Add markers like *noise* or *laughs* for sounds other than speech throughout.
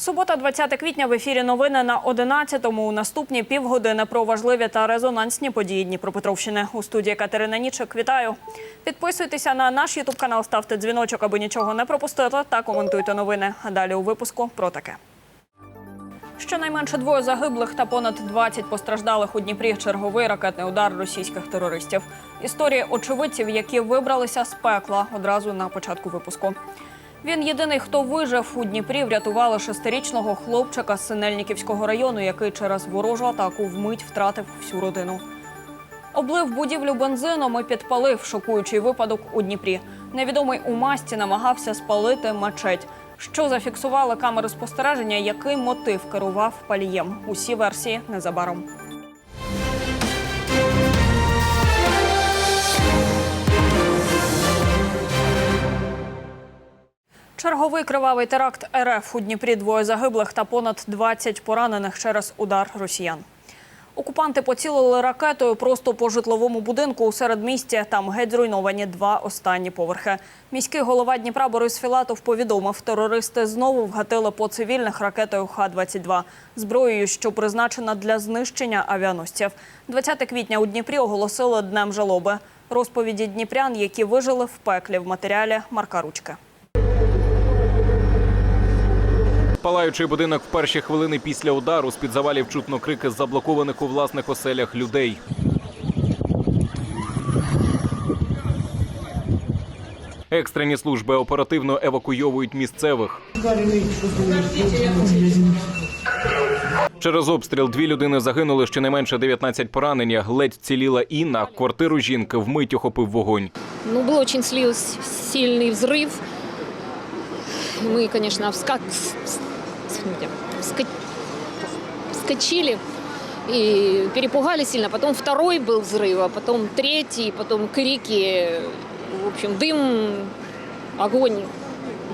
Субота, 20 квітня в ефірі новини на 11-му. У наступні півгодини про важливі та резонансні події Дніпропетровщини. У студії Катерина Нічик. Вітаю. Підписуйтеся на наш ютуб канал, ставте дзвіночок, аби нічого не пропустити, та коментуйте новини. Далі у випуску про таке. Щонайменше двоє загиблих та понад 20 постраждалих у Дніпрі черговий ракетний удар російських терористів. Історії очевидців, які вибралися з пекла одразу на початку випуску. Він єдиний, хто вижив у Дніпрі, врятували шестирічного хлопчика з Синельниківського району, який через ворожу атаку вмить втратив всю родину. Облив будівлю бензином і підпалив шокуючий випадок у Дніпрі. Невідомий у масті намагався спалити мечеть. Що зафіксували камери спостереження, який мотив керував палієм? Усі версії незабаром. Черговий кривавий теракт РФ у Дніпрі двоє загиблих та понад 20 поранених через удар росіян. Окупанти поцілили ракетою просто по житловому будинку у середмісті. Там геть зруйновані два останні поверхи. Міський голова Дніпра Борис Філатов повідомив, терористи знову вгатили по цивільних ракетою Х-22 зброєю, що призначена для знищення авіаносців. 20 квітня у Дніпрі оголосили днем жалоби. Розповіді дніпрян, які вижили в пеклі в матеріалі Марка Ручки. Палаючий будинок в перші хвилини після удару з-під завалів чутно крики заблокованих у власних оселях людей. Екстрені служби оперативно евакуйовують місцевих. Через обстріл дві людини загинули, щонайменше 19 поранення. Ледь вціліла Інна. Квартиру жінки вмить охопив вогонь. Ну, был очень слил- сильный взрыв. Мы, конечно, вска- с- с- извините, вска- вскочили и перепугали сильно. Потом второй был взрыв, а потом третий, потом крики. В общем, дым, огонь.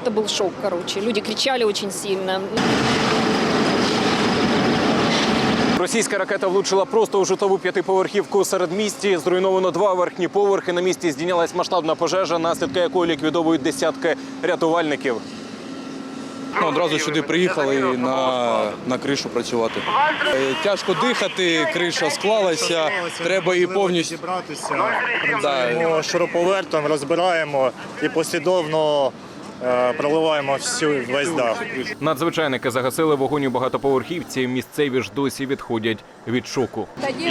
Это был шок, короче. Люди кричали очень сильно. Російська ракета влучила просто у житлову п'ятиповерхівку у середмісті. Зруйновано два верхні поверхи. На місці здійнялась масштабна пожежа, наслідки якої ліквідовують десятки рятувальників. Ну, одразу сюди приїхали на, на кришу працювати. Е, Тяжко дихати, криша склалася, треба її повністю. зібратися. Да. Шуруповертом, розбираємо і послідовно проливаємо всю весь дах. Надзвичайники загасили вогонь у багатоповерхівці. Місцеві ж досі відходять від шоку.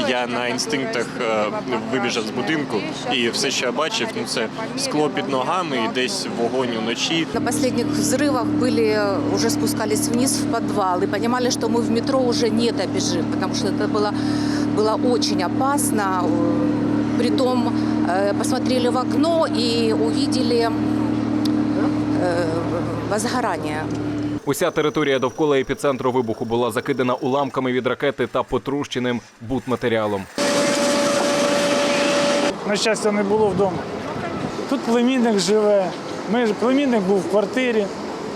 Я на інстинктах е, вибіжав з будинку, і все, що я бачив, ну це скло під ногами, і десь вогонь уночі. На последних взрывах были, уже спускались вниз в подвал и понимали, что мы в метро уже не добежим, потому что это было, было очень опасно. Притом э, посмотрели в окно и увидели э, возгорание. Уся територія довкола епіцентру вибуху була закидана уламками від ракети та потрущеним бутматеріалом. На щастя, не було вдома. Тут племінник живе. Ми, племінник був в квартирі.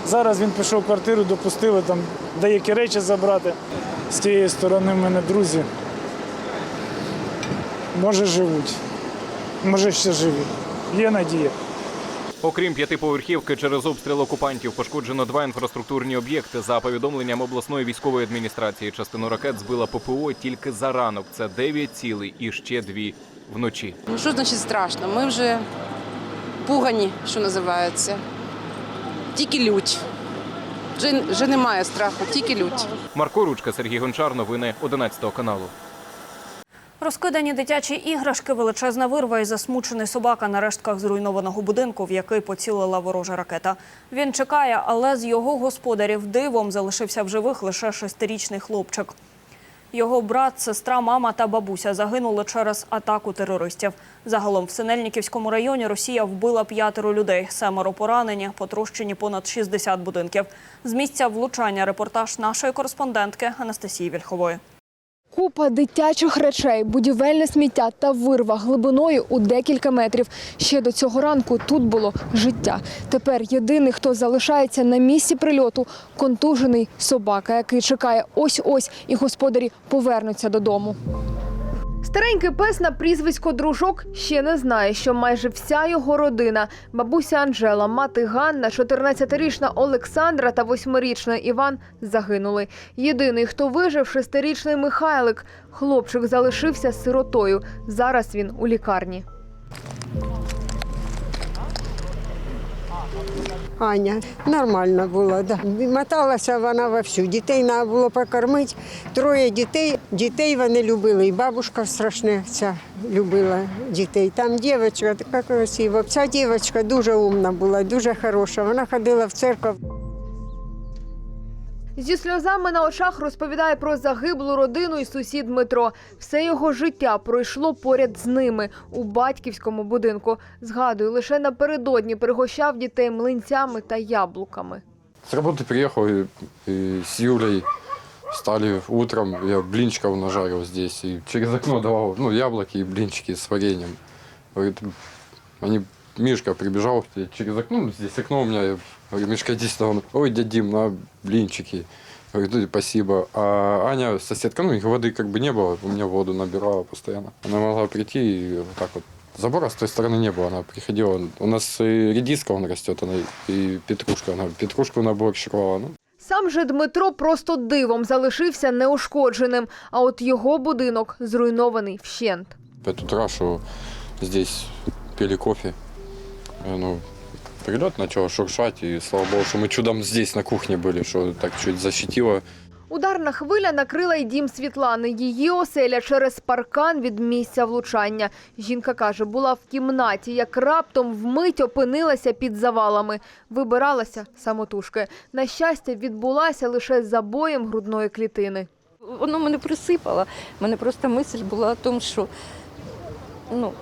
Зараз він пішов в квартиру, допустили там деякі речі забрати. З тієї сторони в мене друзі. Може живуть, може ще живі. Є надія. Окрім п'ятиповерхівки, через обстріл окупантів пошкоджено два інфраструктурні об'єкти. За повідомленням обласної військової адміністрації, частину ракет збила ППО тільки за ранок. Це 9 цілей і ще дві вночі. Ну що значить страшно? Ми вже пугані, що називається. Тільки лють. Вже, вже немає страху, тільки лють. Марко Ручка, Сергій Гончар. Новини 11 каналу. Розкидані дитячі іграшки, величезна вирва і засмучений собака на рештках зруйнованого будинку, в який поцілила ворожа ракета. Він чекає, але з його господарів дивом залишився в живих лише шестирічний хлопчик. Його брат, сестра, мама та бабуся загинули через атаку терористів. Загалом в Синельниківському районі Росія вбила п'ятеро людей, семеро поранені, потрощені понад 60 будинків. З місця влучання репортаж нашої кореспондентки Анастасії Вільхової. Купа дитячих речей, будівельне сміття та вирва глибиною у декілька метрів. Ще до цього ранку тут було життя. Тепер єдиний, хто залишається на місці прильоту – контужений собака, який чекає ось-ось, і господарі повернуться додому. Старенький пес на прізвисько дружок ще не знає, що майже вся його родина бабуся Анжела, мати Ганна, 14-річна Олександра та 8-річна Іван загинули. Єдиний, хто вижив, шестирічний Михайлик. Хлопчик залишився сиротою. Зараз він у лікарні. Аня нормально була, да. моталася вона вовсю. Дітей треба було покормити. Троє дітей. Дітей вони любили. І бабушка страшне ця любила дітей. Там дівчинка така красива. Ця дівчинка дуже умна була, дуже хороша. Вона ходила в церкву. Зі сльозами на очах розповідає про загиблу родину і сусід Дмитро. Все його життя пройшло поряд з ними у батьківському будинку. Згадую, лише напередодні пригощав дітей млинцями та яблуками. С работы приехал и, и с Юлей стали утром, я блинчиков нажарил здесь, и через окно давал, ну, яблоки и блинчики с вареньем. Говорит, они, Мишка прибежал через окно, ну, здесь окно у меня, говорю, Мишка, иди сюда, он, ой, дядь Дим, на блинчики. Говорит, «Ну, спасибо. А Аня, соседка, ну, их воды как бы не было, у меня воду набирала постоянно. Она могла прийти и вот так вот Забора с той стороны не было, она приходила. У нас и редиска он растет, она и петрушка, она петрушку на борщ клала. Ну, Сам же Дмитро просто дивом залишився неушкодженим, а от його будинок зруйнований вщент. пять утра, что здесь пили кофе. Э, Ну, прилет начал шуршать, и слава богу, что мы чудом здесь на кухне были, что так чуть защитило. Ударна хвиля накрила й дім Світлани. Її оселя через паркан від місця влучання. Жінка каже, була в кімнаті, як раптом вмить опинилася під завалами. Вибиралася самотужки. На щастя, відбулася лише забоєм грудної клітини. Воно мене присипало. У мене просто мисль була о тому, що ну,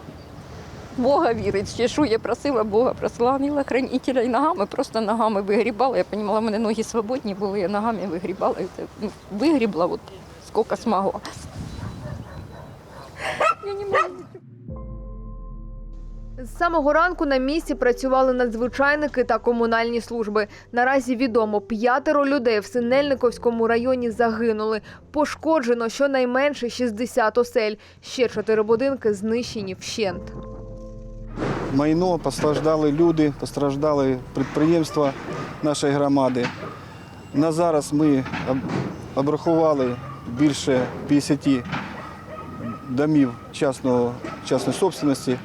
Бога вірить, ще що я просила Бога, прославила хранителя і ногами, просто ногами вигрібала. Я розуміла, в мене ноги свободні були, я ногами вигрібала. І ну, вигрібла от, скільки змогла. Я не можу. З самого ранку на місці працювали надзвичайники та комунальні служби. Наразі відомо, п'ятеро людей в Синельниковському районі загинули. Пошкоджено щонайменше 60 осель. Ще чотири будинки знищені вщент. Майно, постраждали люди, постраждали підприємства нашої громади. На зараз ми обрахували більше 50 домів частного, частної собственності.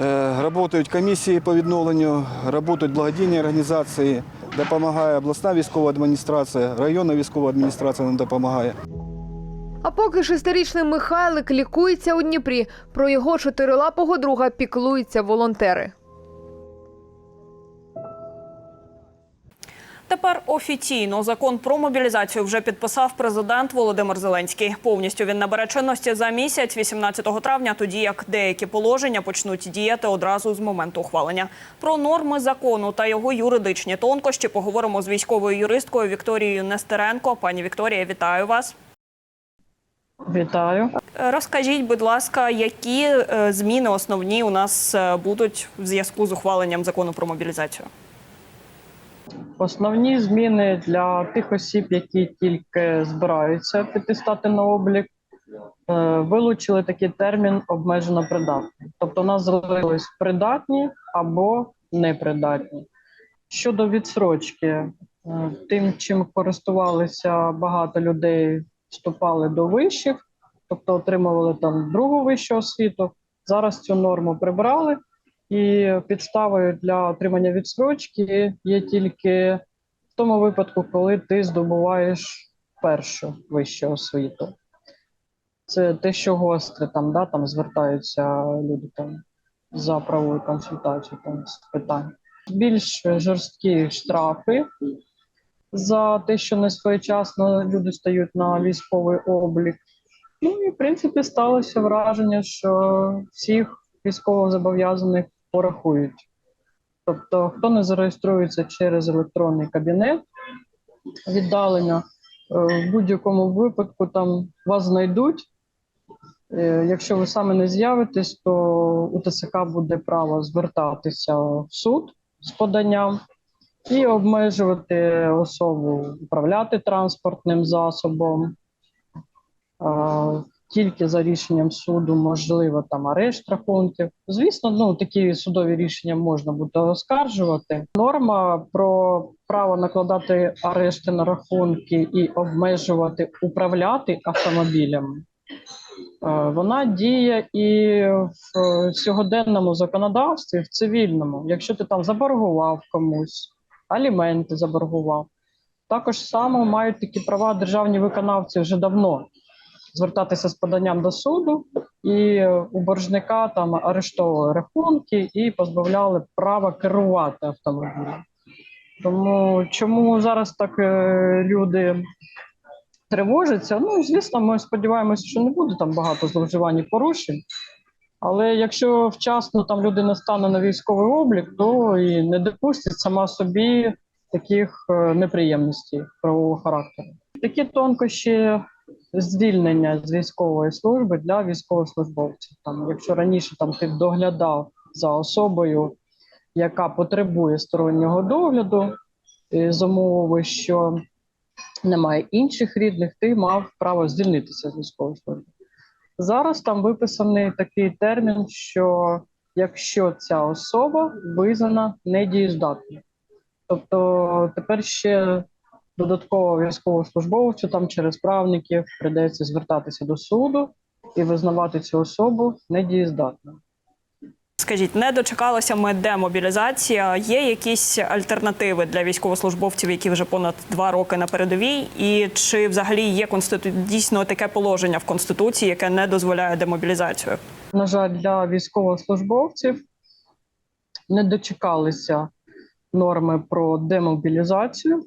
Е, Работають комісії по відновленню, працюють благодійні організації, допомагає обласна військова адміністрація, районна військова адміністрація нам допомагає. А поки шестирічний Михайлик лікується у Дніпрі, про його чотирилапого друга піклуються волонтери. Тепер офіційно закон про мобілізацію вже підписав президент Володимир Зеленський. Повністю він набере чинності за місяць, 18 травня, тоді як деякі положення почнуть діяти одразу з моменту ухвалення. Про норми закону та його юридичні тонкощі поговоримо з військовою юристкою Вікторією Нестеренко. Пані Вікторія, вітаю вас. Вітаю. Розкажіть, будь ласка, які е, зміни основні у нас е, будуть в зв'язку з ухваленням закону про мобілізацію? Основні зміни для тих осіб, які тільки збираються піти стати на облік, е, вилучили такий термін обмежено придатний. Тобто у нас залишились придатні або непридатні. Щодо відсрочки, тим, чим користувалися багато людей, вступали до вишів, тобто отримували там другу вищу освіту. Зараз цю норму прибрали. І підставою для отримання відсрочки є тільки в тому випадку, коли ти здобуваєш першу вищу освіту. Це те, що гостре там, да, там звертаються люди там за правовою консультацією там, з питань. Більш жорсткі штрафи за те, що не своєчасно люди стають на військовий облік. Ну і в принципі сталося враження, що всіх військовозобов'язаних порахують. Тобто, хто не зареєструється через електронний кабінет віддалення, е, в будь-якому випадку там вас знайдуть. Е, Якщо ви саме не з'явитесь, то у ТСК буде право звертатися в суд з поданням і обмежувати особу управляти транспортним засобом, тільки за рішенням суду, можливо, там арешт рахунків. Звісно, ну такі судові рішення можна буде оскаржувати. Норма про право накладати арешти на рахунки і обмежувати управляти автомобілями. е, Вона діє і в сьогоденному законодавстві, в цивільному. Якщо ти там заборгував комусь, аліменти заборгував, також само мають такі права державні виконавці вже давно звертатися з поданням до суду, і у боржника там арештовували рахунки і позбавляли права керувати автомобілем. Тому чому зараз так е, люди тривожаться? Ну, звісно, ми сподіваємося, що не буде там багато зловживань і порушень. Але якщо вчасно там людина стане на військовий облік, то і не допустить сама собі таких е, неприємностей правового характеру. Такі тонкощі звільнення з військової служби для військовослужбовців. Там, якщо раніше там ти доглядав за особою, яка потребує стороннього догляду, з умови, що немає інших рідних, ти мав право звільнитися з військової служби. Зараз там виписаний такий термін, що якщо ця особа визнана недієздатною. Тобто тепер ще додатково військовослужбовцю там через правників прийдеться звертатися до суду і визнавати цю особу недієздатною. Скажіть, не дочекалися ми демобілізації. А Є якісь альтернативи для військовослужбовців, які вже понад два роки на передовій? І чи взагалі є конститу... дійсно таке положення в конституції, яке не дозволяє демобілізацію? На жаль, для військовослужбовців не дочекалися норми про демобілізацію.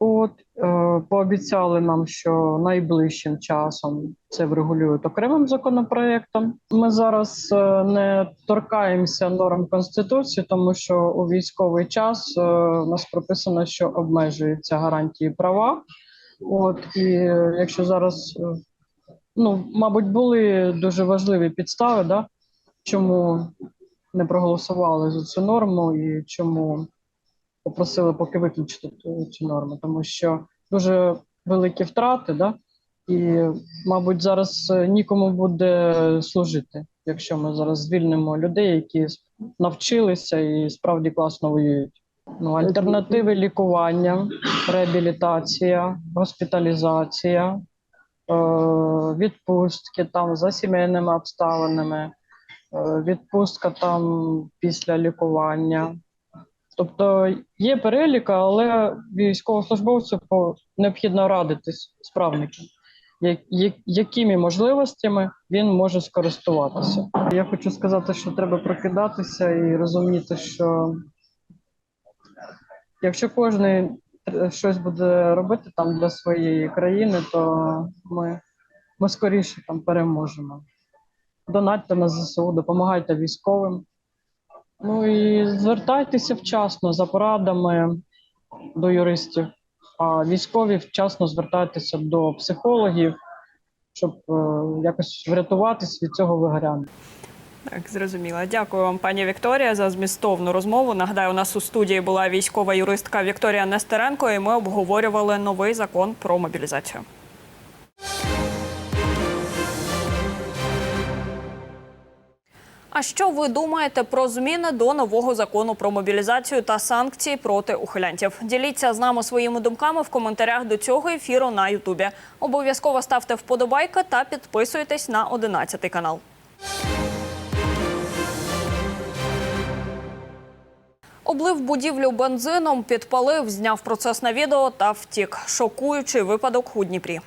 От е, пообіцяли нам, що найближчим часом це врегулюють окремим законопроектом. Ми зараз е, не торкаємося норм конституції, тому що у військовий час е, у нас прописано, що обмежуються гарантії права. От і е, якщо зараз, е, ну мабуть, були дуже важливі підстави, да, чому не проголосували за цю норму і чому попросили поки виключити цю норму, тому що дуже великі втрати, да? і, мабуть, зараз е, нікому буде служити, якщо ми зараз звільнимо людей, які навчилися і справді класно воюють. Ну, альтернативи лікування, реабілітація, госпіталізація, е, відпустки там за сімейними обставинами, е, відпустка там після лікування. Тобто є перелік, але військовослужбовцю необхідно радитись я- якими можливостями він може скористуватися. Я хочу сказати, що треба прокидатися і розуміти, що якщо кожен щось буде робити там для своєї країни, то ми, ми скоріше там переможемо. Донатьте на ЗСУ, допомагайте військовим. Ну і звертайтеся вчасно за порадами до юристів, а військові вчасно звертайтеся до психологів, щоб е, якось врятуватись від цього вигоряння. Так, зрозуміла. Дякую вам, пані Вікторія, за змістовну розмову. Нагадаю, у нас у студії була військова юристка Вікторія Нестеренко, і ми обговорювали новий закон про мобілізацію. А що ви думаєте про зміни до нового закону про мобілізацію та санкції проти ухилянтів? Діліться з нами своїми думками в коментарях до цього ефіру на Ютубі. Обов'язково ставте вподобайки та підписуйтесь на 11 канал. Облив будівлю бензином, підпалив, зняв процес на відео та втік. Шокуючий випадок у Дніпрі.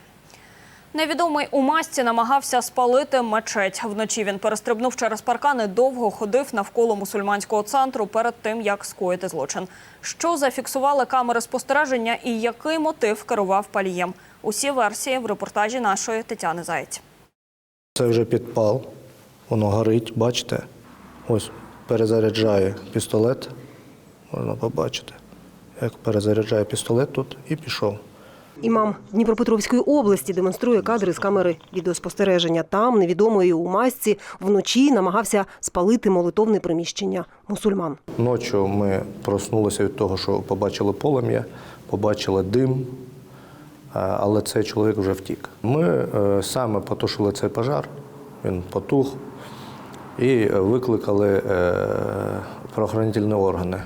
Невідомий у масці намагався спалити мечеть. Вночі він перестрибнув через паркани, довго ходив навколо мусульманського центру перед тим, як скоїти злочин. Що зафіксували камери спостереження і який мотив керував палієм? Усі версії в репортажі нашої Тетяни Заєць. Це вже підпал, воно горить, бачите? Ось перезаряджає пістолет, можна побачити, як перезаряджає пістолет тут і пішов. Імам Дніпропетровської області демонструє кадри з камери відеоспостереження. Там невідомої у масці вночі намагався спалити молитовне приміщення мусульман. Ночі ми проснулися від того, що побачили полум'я, побачили дим, але цей чоловік вже втік. Ми е, саме потушили цей пожар, він потух, і викликали е, правоохоронні органи.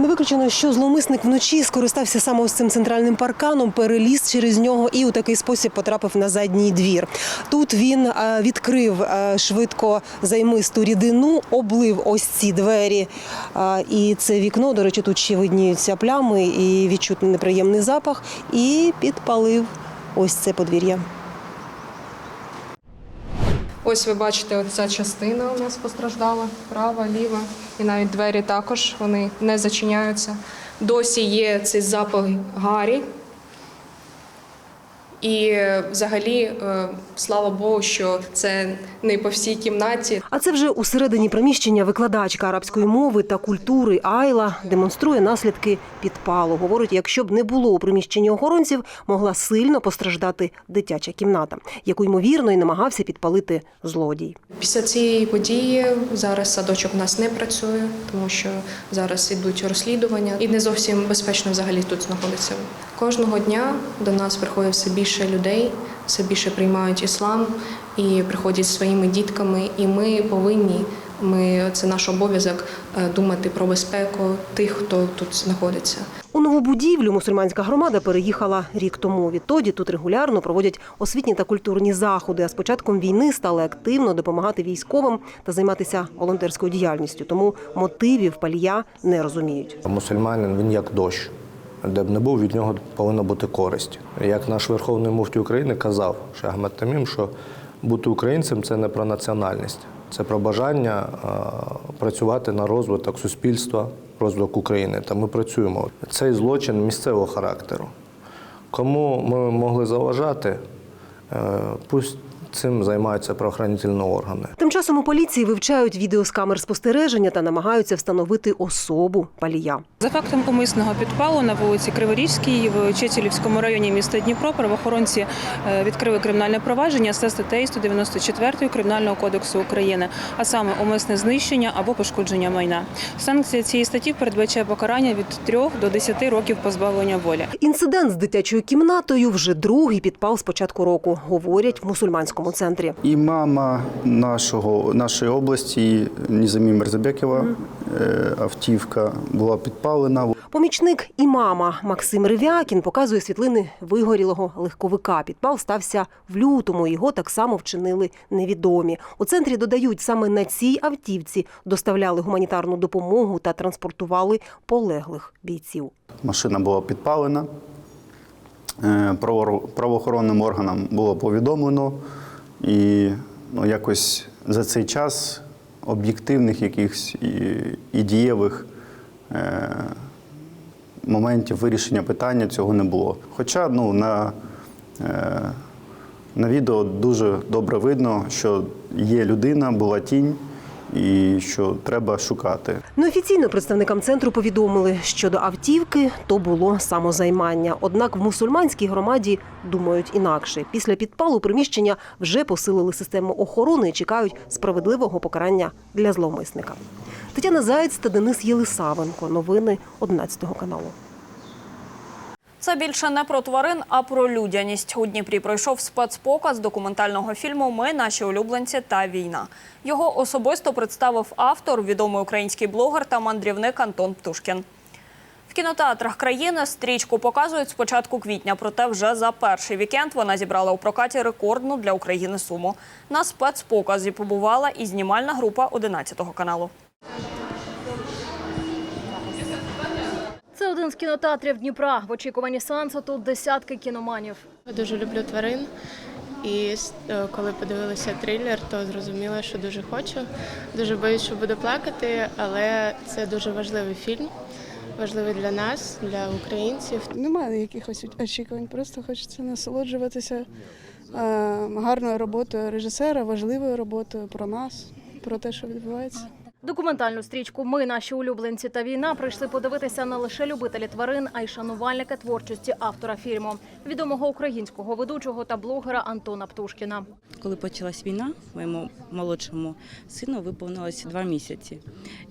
Не виключено, що зловмисник вночі скористався саме ось цим центральним парканом, переліз через нього і у такий спосіб потрапив на задній двір. Тут він е, відкрив е, швидко займисту рідину, облив ось ці двері. Е, І це вікно, до речі, тут ще видніються плями і відчутний неприємний запах. І підпалив ось це подвір'я. Ось ви бачите, оця частина у нас постраждала, права, ліва, і навіть двері також вони не зачиняються. Досі є цей запах гарі. І взагалі, е, слава Богу, що це не по всій кімнаті. А це вже усередині приміщення викладачка арабської мови та культури Айла демонструє наслідки підпалу. Говорить, якщо б не було у приміщенні охоронців, могла сильно постраждати дитяча кімната, яку ймовірно і намагався підпалити злодій. Після цієї події зараз садочок у нас не працює, тому що зараз ідуть розслідування, і не зовсім безпечно взагалі тут знаходитися. Кожного дня до нас приходить все більше людей, все більше приймають іслам і приходять зі своїми дітками. І ми повинні, ми це наш обов'язок е, думати про безпеку тих, хто тут знаходиться. У нову будівлю мусульманська громада переїхала рік тому. Відтоді тут регулярно проводять освітні та культурні заходи. А з початком війни стали активно допомагати військовим та займатися волонтерською діяльністю. Тому мотивів палія не розуміють. Мусульманин він як дощ. Де б не був, від нього повинна бути користь. Як наш Верховний муфті України казав, Ахмед Тамім, що бути українцем це не про національність, це про бажання е, працювати на розвиток суспільства, розвиток України. Та ми працюємо. Цей злочин місцевого характеру. Кому ми могли заважати, е, пусть цим займаються правоохоронні органи. Тим часом у поліції вивчають відео з камер спостереження та намагаються встановити особу палія. За фактом умисного підпалу на вулиці Криворізькій в Чечелівському районі міста Дніпро правоохоронці е, відкрили кримінальне провадження за статтею 194 Кримінального кодексу України, а саме умисне знищення або пошкодження майна. Санкція цієї статті передбачає покарання від 3 до 10 років позбавлення волі. Інцидент з дитячою кімнатою вже другий підпал з початку року, говорять в мусульманському центрі. І мама нашого, нашої області Нізамі Мерзабекова, е, автівка була підпалена. Помічник імама Максим Ревякін показує світлини вигорілого легковика. Підпал стався в лютому. Його так само вчинили невідомі. У центрі додають саме на цій автівці доставляли гуманітарну допомогу та транспортували полеглих бійців. Машина була підпалена. Е, Правоохоронним органам було повідомлено, і ну, якось за цей час об'єктивних якихось і, і дієвих е, моментів вирішення питання цього не було. Хоча ну, на, е, на відео дуже добре видно, що є людина, була тінь, і що треба шукати. Неофіційно представникам центру повідомили, що до автівки то було самозаймання. Однак в мусульманській громаді думають інакше. Після підпалу приміщення вже посилили систему охорони і чекають справедливого покарання для зловмисника. Тетяна Заєць та Денис Єлисавенко. Новини 11 каналу. Це більше не про тварин, а про людяність. У Дніпрі пройшов спецпоказ документального фільму Ми, наші улюбленці та війна. Його особисто представив автор, відомий український блогер та мандрівник Антон Птушкін. В кінотеатрах країни стрічку показують з початку квітня, проте вже за перший вікенд вона зібрала у прокаті рекордну для України суму. На спецпоказі побувала і знімальна група 11 каналу. Це один з кінотеатрів Дніпра. В очікуванні сеансу тут десятки кіноманів. Я дуже люблю тварин. І е, коли подивилася трилер, то зрозуміла, що дуже хочу. Дуже боюсь, що буду плакати, але це дуже важливий фільм, важливий для нас, для українців. Немає якихось очікувань, просто хочеться насолоджуватися е, гарною роботою режисера, важливою роботою про нас, про те, що відбувається. Документальну стрічку Ми наші улюбленці та війна прийшли подивитися не лише любителі тварин, а й шанувальники творчості автора фільму, відомого українського ведучого та блогера Антона Птушкіна. Коли почалась війна, моєму молодшому сину виповнилося два місяці.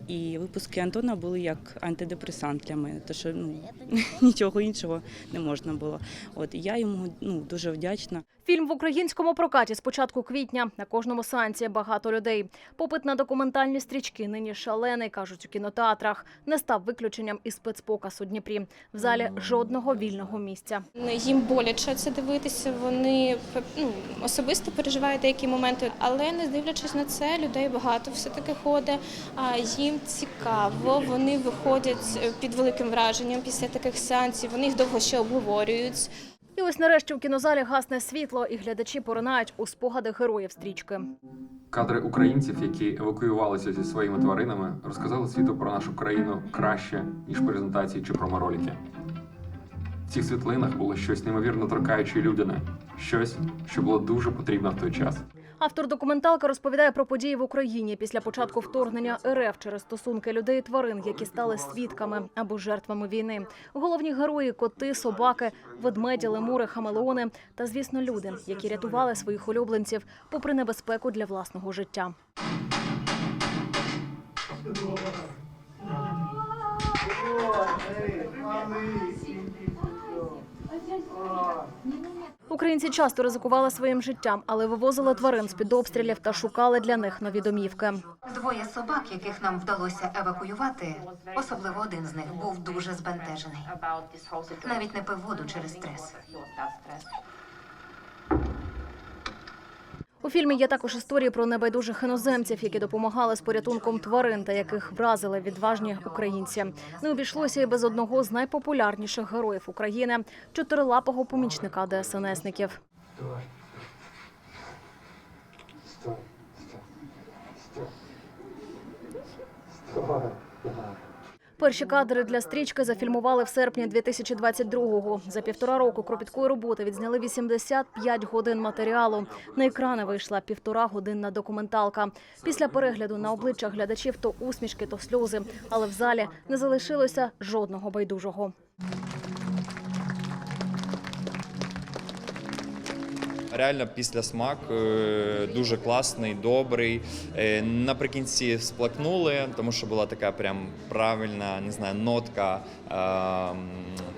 І випуски Антона були як антидепресант для мене, тому що ну, *laughs* нічого іншого не можна було. От я йому ну, дуже вдячна. Фільм в українському прокаті з початку квітня. На кожному сеансі багато людей. Попит на документальні стрічки нині шалений, кажуть у кінотеатрах. Не став виключенням і спецпоказ у Дніпрі. В залі жодного вільного місця. Їм боляче це дивитися. Вони ну, особисто переживають деякі моменти, але не дивлячись на це, людей багато все таки ходить. А їм цікаво. Вони виходять е, під великим враженням після таких сеансів. Вони їх довго ще обговорюють. І ось нарешті в кінозалі гасне світло, і глядачі поринають у спогади героїв стрічки. Кадри українців, які евакуювалися зі своїми тваринами, розказали світу про нашу країну краще, ніж презентації чи промороліки. В цих світлинах було щось неймовірно торкаюче людяне, щось, що було дуже потрібно в той час. Автор документалки розповідає про події в Україні після початку вторгнення РФ через стосунки людей і тварин, які стали свідками або жертвами війни. Головні герої коти, собаки, ведмеді, лемури, хамелеони та, звісно, люди, які рятували своїх улюбленців попри небезпеку для власного життя. Українці часто ризикували своїм життям, але вивозили тварин з під обстрілів та шукали для них нові домівки. Двоє собак, яких нам вдалося евакуювати, особливо один з них був дуже збентежений. Навіть не пив воду через стрес. У фільмі є також історії про небайдужих іноземців, які допомагали з порятунком тварин та яких вразили відважні українці. Не обійшлося і без одного з найпопулярніших героїв України чотирилапого помічника ДСНСників. Перші кадри для стрічки зафільмували в серпні 2022-го. За півтора року кропіткої роботи відзняли 85 годин матеріалу. На екрани вийшла півтора годинна документалка. Після перегляду на обличчях глядачів то усмішки, то сльози. Але в залі не залишилося жодного байдужого. Реально після смак е, дуже класний, добрий. Е, Наприкінці сплакнули, тому що була така прям правильна, не знаю, нотка е,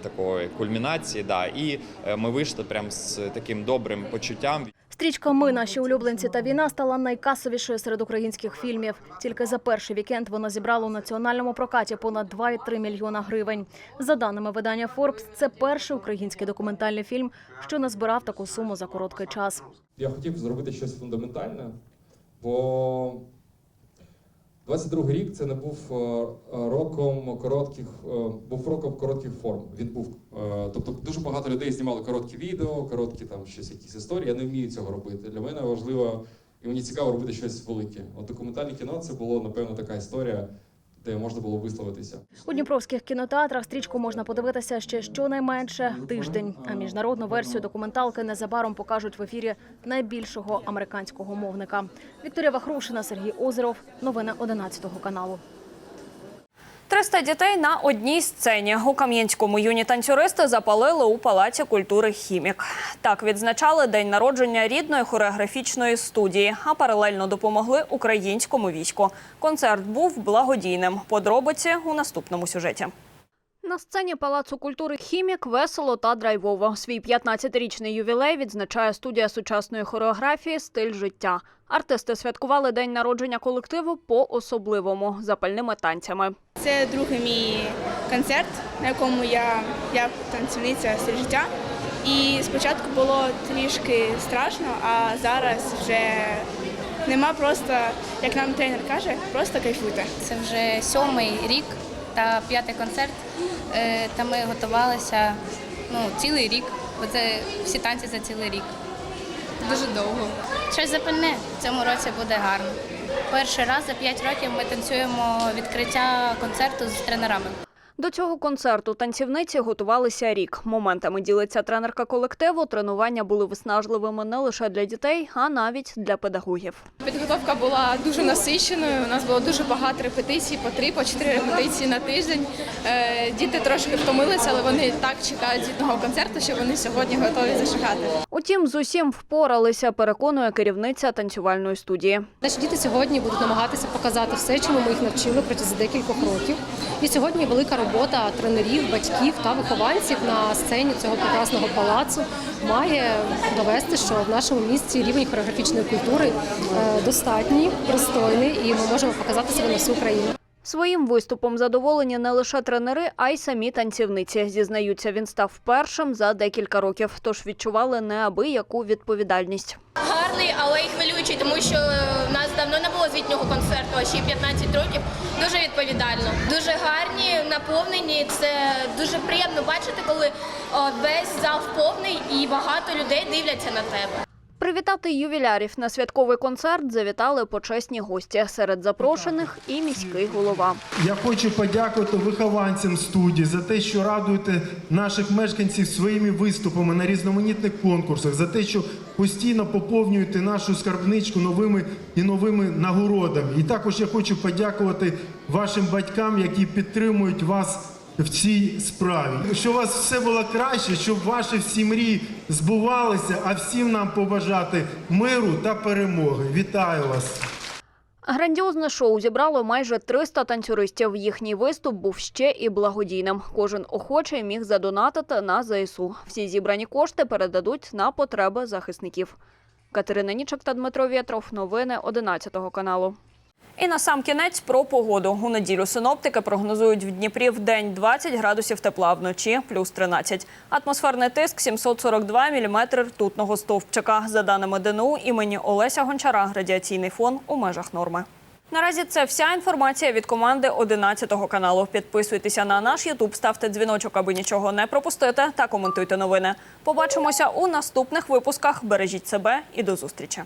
такої кульмінації. Да. І ми вийшли прям з таким добрим почуттям. Стрічка Ми наші улюбленці та війна стала найкасовішою серед українських фільмів. Тільки за перший вікенд вона зібрала у національному прокаті понад 2,3 мільйона гривень. За даними видання Forbes, це перший український документальний фільм, що назбирав таку суму за короткий час. Я хотів зробити щось фундаментальне, бо 22 рік це не був е, роком коротких, е, був роком коротких форм. Він був. е, Тобто дуже багато людей знімали короткі відео, короткі там щось, якісь історії. Я не вмію цього робити. Для мене важливо і мені цікаво робити щось велике. От документальне кіно це було напевно така історія, де можна було висловитися. У дніпровських кінотеатрах стрічку можна подивитися ще щонайменше тиждень. А міжнародну версію документалки незабаром покажуть в ефірі найбільшого американського мовника. Вікторія Вахрушина, Сергій Озеров. Новини 11 каналу. 300 дітей на одній сцені у Кам'янському юні танцюристи запалили у палаці культури хімік. Так відзначали день народження рідної хореографічної студії, а паралельно допомогли українському війську. Концерт був благодійним. Подробиці у наступному сюжеті. На сцені Палацу культури Хімік весело та драйвово. Свій 15-річний ювілей відзначає студія сучасної хореографії Стиль життя. Артисти святкували день народження колективу по-особливому запальними танцями. Це другий мій концерт, на якому я, я танцівниця стиль життя. І спочатку було трішки страшно, а зараз вже нема просто, як нам тренер каже, просто кайфуйте. Це вже сьомий рік та п'ятий концерт. Е, Та ми готувалися ну, цілий рік, бо це всі танці за цілий рік. Дуже довго. Щось запальне в цьому році буде гарно. Перший раз за п'ять років ми танцюємо відкриття концерту з тренерами. До цього концерту танцівниці готувалися рік. Моментами ділиться тренерка колективу. Тренування були виснажливими не лише для дітей, а навіть для педагогів. Підготовка була дуже насиченою. У нас було дуже багато репетицій, по три, по чотири репетиції на тиждень. Е, Діти трошки втомилися, але вони так чекають звітного концерту, що вони сьогодні готові зашагати. Утім, з усім впоралися, переконує керівниця танцювальної студії. Наші діти сьогодні будуть намагатися показати все, чому ми їх навчили протягом декількох років. І сьогодні велика робота тренерів, батьків та вихованців на сцені цього прекрасного палацу має довести, що в нашому місті рівень хореографічної культури е, достатній, пристойний, і ми можемо показати себе на всю Україну. Своїм виступом задоволені не лише тренери, а й самі танцівниці. Зізнаються, він став першим за декілька років, тож відчували неабияку відповідальність. Гарний, але й хвилюючий, тому що в нас давно не було звітнього концерту, а ще 15 років. Дуже відповідально. Дуже гарні, наповнені. Це дуже приємно бачити, коли весь зал повний і багато людей дивляться на тебе. Привітати ювілярів на святковий концерт завітали почесні гості. Серед запрошених і міський голова. Я хочу подякувати вихованцям студії за те, що радуєте наших мешканців своїми виступами на різноманітних конкурсах, за те, що постійно поповнюєте нашу скарбничку новими і новими нагородами. І також я хочу подякувати вашим батькам, які підтримують вас. В цій справі, щоб у вас все було краще, щоб ваші всі мрії збувалися, а всім нам побажати миру та перемоги. Вітаю вас! Грандіозне шоу зібрало майже 300 танцюристів. Їхній виступ був ще і благодійним. Кожен охочий міг задонатити на ЗСУ. Всі зібрані кошти передадуть на потреби захисників. Катерина Нічок та Дмитро Вєтров. Новини 11 каналу. І на сам кінець про погоду. У неділю синоптики прогнозують в Дніпрі в день 20 градусів тепла, вночі плюс 13. Атмосферний тиск 742 міліметри ртутного стовпчика. За даними ДНУ імені Олеся Гончара, радіаційний фон у межах норми. Наразі це вся інформація від команди 11 каналу. Підписуйтеся на наш Ютуб, ставте дзвіночок, аби нічого не пропустити, та коментуйте новини. Побачимося у наступних випусках. Бережіть себе і до зустрічі.